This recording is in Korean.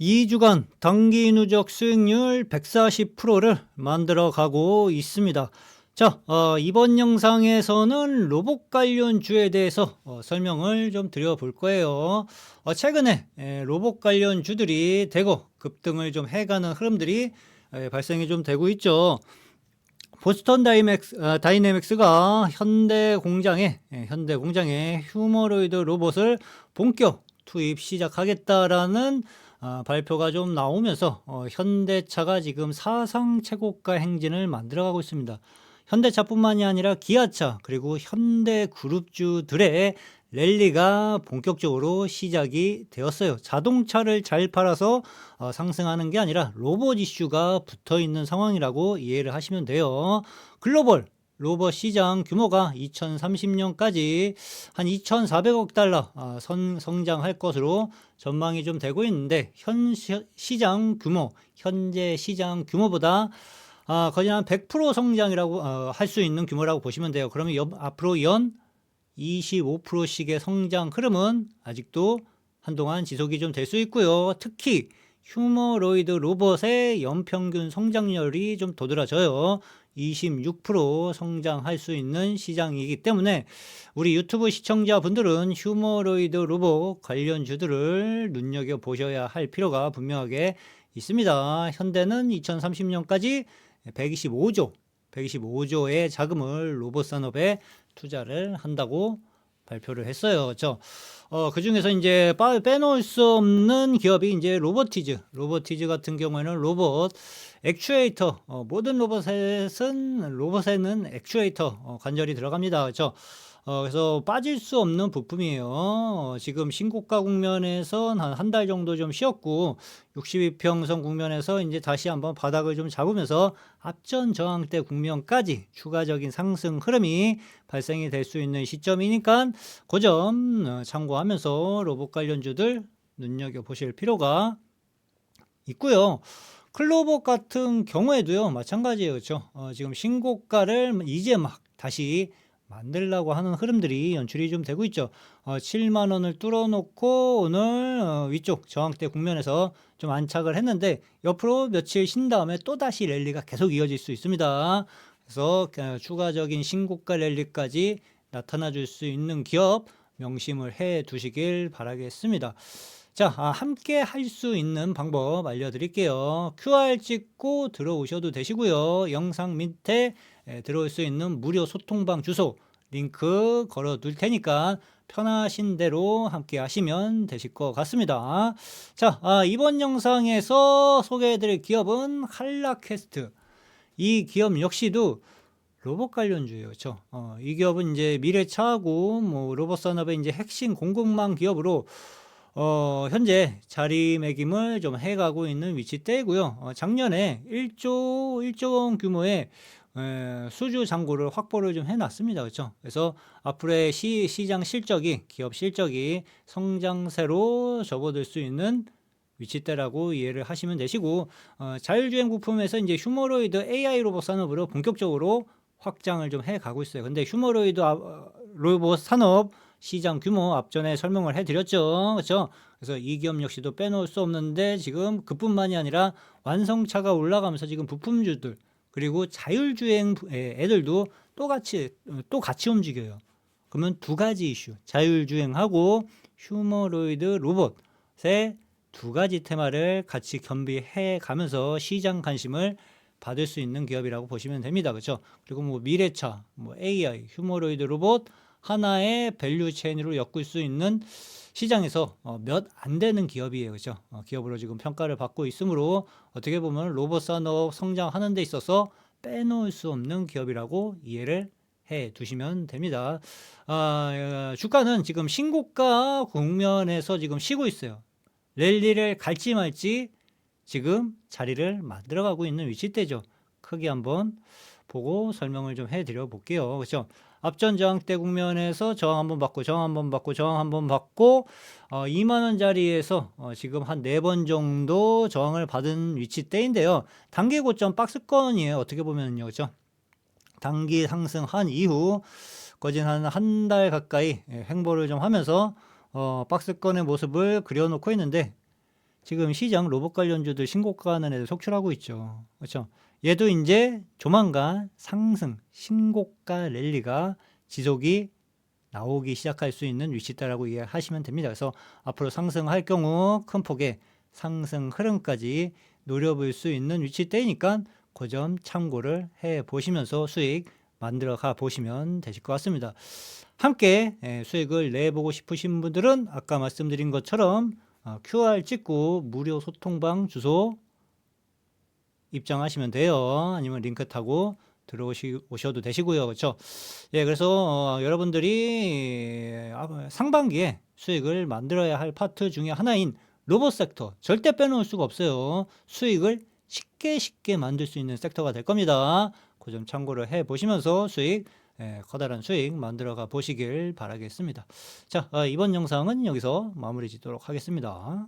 2주간 단기 누적 수익률 140%를 만들어 가고 있습니다. 자, 어, 이번 영상에서는 로봇 관련 주에 대해서 어, 설명을 좀 드려볼 거예요. 어, 최근에 에, 로봇 관련 주들이 대거 급등을 좀 해가는 흐름들이 에, 발생이 좀 되고 있죠. 보스턴 다이맥스, 아, 다이내믹스가 현대 공장에 예, 현대 공장에 휴머로이드 로봇을 본격 투입 시작하겠다라는 아, 발표가 좀 나오면서 어, 현대차가 지금 사상 최고가 행진을 만들어가고 있습니다. 현대차뿐만이 아니라 기아차 그리고 현대 그룹주들의 랠리가 본격적으로 시작이 되었어요. 자동차를 잘 팔아서 어, 상승하는 게 아니라 로봇 이슈가 붙어 있는 상황이라고 이해를 하시면 돼요. 글로벌 로봇 시장 규모가 2030년까지 한 2,400억 달러 아, 선, 성장할 것으로 전망이 좀 되고 있는데 현 시- 시장 규모, 현재 시장 규모보다 아, 거의 한 100% 성장이라고 어, 할 수 있는 규모라고 보시면 돼요. 그러면 여- 앞으로 연 25%씩의 성장 흐름은 아직도 한동안 지속이 좀 될 수 있고요. 특히 휴머로이드 로봇의 연평균 성장률이 좀 도드라져요. 26% 성장할 수 있는 시장이기 때문에 우리 유튜브 시청자분들은 휴머로이드 로봇 관련주들을 눈여겨 보셔야 할 필요가 분명하게 있습니다. 현대는 2030년까지 125조, 125조의 자금을 로봇 산업에 투자를 한다고 발표를 했어요. 저, 어, 그 중에서 이제 빠- 빼놓을 수 없는 기업이 이제 로보티즈. 로보티즈 같은 경우에는 로봇 액추에이터. 어, 모든 로봇에는, 로봇에는 액추에이터 어, 관절이 들어갑니다. 그렇죠? 어, 그래서 빠질 수 없는 부품이에요. 어, 지금 신고가 국면에서 한한달 정도 좀 쉬었고 62평선 국면에서 이제 다시 한번 바닥을 좀 잡으면서 앞전 저항대 국면까지 추가적인 상승 흐름이 발생이 될 수 있는 시점이니까 그 점 참고하 면서 로봇 관련주들 눈여겨 보실 필요가 있고요. 클로봇 같은 경우에도요 마찬가지예요, 그렇죠? 어, 지금 신고가를 이제 막 다시 만들려고 하는 흐름들이 연출이 좀 되고 있죠. 어, 7만 원을 뚫어놓고 오늘 어, 위쪽 저항대 국면에서 좀 안착을 했는데 옆으로 며칠 쉰 다음에 또 다시 랠리가 계속 이어질 수 있습니다. 그래서 어, 추가적인 신고가 랠리까지 나타나 줄 수 있는 기업 명심을 해 두시길 바라겠습니다. 자, 아, 함께 할 수 있는 방법 알려드릴게요. QR 찍고 들어오셔도 되시고요. 영상 밑에 에, 들어올 수 있는 무료 소통방 주소 링크 걸어 둘 테니까 편하신 대로 함께 하시면 되실 것 같습니다. 자, 아, 이번 영상에서 소개해드릴 기업은 한라캐스트. 이 기업 역시도 로봇 관련주예요. 그렇죠? 어, 이 기업은 이제 미래차하고 뭐 로봇 산업의 이제 핵심 공급망 기업으로 어, 현재 자리매김을 좀 해가고 있는 위치대고요. 어, 작년에 1조 1조 원 규모의 에, 수주 잔고를 확보를 좀 해놨습니다. 그렇죠? 그래서 앞으로의 시, 시장 실적이 기업 실적이 성장세로 접어들 수 있는 위치대라고 이해를 하시면 되시고 어, 자율주행 부품에서 이제 휴머로이드 AI 로봇 산업으로 본격적으로 확장을 좀 해 가고 있어요. 근데 휴머로이드 로봇 산업 시장 규모 앞전에 설명을 해드렸죠. 그렇죠? 그래서 이 기업 역시도 빼놓을 수 없는데 지금 그뿐만이 아니라 완성차가 올라가면서 지금 부품주들 그리고 자율주행 부- 애- 애들도 또 같이 어, 또 같이 움직여요. 그러면 두 가지 이슈 자율주행하고 휴머로이드 로봇의 두 가지 테마를 같이 겸비해 가면서 시장 관심을 받을 수 있는 기업이라고 보시면 됩니다. 그렇죠? 그리고 뭐 미래차, 뭐 AI, 휴머로이드 로봇 하나의 밸류 체인으로 엮을 수 있는 시장에서 어, 몇안 되는 기업이에요. 그렇죠? 어, 기업으로 지금 평가를 받고 있으므로 어떻게 보면 로봇 산업 성장하는 데 있어서 빼놓을 수 없는 기업이라고 이해를 해 두시면 됩니다. 아, 어, 주가는 지금 신고가 국면에서 지금 쉬고 있어요. 랠리를 갈지 말지 지금 자리를 만들어가고 있는 위치대죠. 크게 한번 보고 설명을 좀 해드려 볼게요. 그렇죠? 앞전 저항대 국면에서 저항 한번 받고 저항 한번 받고 저항 한번 받고 어, 2만 원짜리에서 어, 지금 한 네 번 정도 저항을 받은 위치대인데요. 단기 고점 박스권이에요. 어떻게 보면요, 그렇죠? 단기 상승한 이후 거진 한 한 달 가까이 예, 횡보를 좀 하면서 어, 박스권의 모습을 그려놓고 있는데 지금 시장 로봇 관련주들 신고가 하는 애들 속출하고 있죠. 그렇죠? 얘도 이제 조만간 상승 신고가 랠리가 지속이 나오기 시작할 수 있는 위치다라고 이해하시면 됩니다. 그래서 앞으로 상승할 경우 큰 폭의 상승 흐름까지 노려볼 수 있는 위치대이니까 그 점 참고를 해 보시면서 수익 만들어 가 보시면 되실 것 같습니다. 함께 예, 수익을 내보고 싶으신 분들은 아까 말씀드린 것처럼 어, QR 찍고 무료 소통방 주소 입장하시면 돼요. 아니면 링크 타고 들어오시 오셔도 되시고요. 그렇죠? 예, 그래서 어, 여러분들이 아, 상반기에 수익을 만들어야 할 파트 중에 하나인 로봇 섹터 절대 빼놓을 수가 없어요. 수익을 쉽게 쉽게 만들 수 있는 섹터가 될 겁니다. 그 점 참고를 해 보시면서 수익 예, 커다란 수익 만들어가 보시길 바라겠습니다. 자, 어, 이번 영상은 여기서 마무리 짓도록 하겠습니다.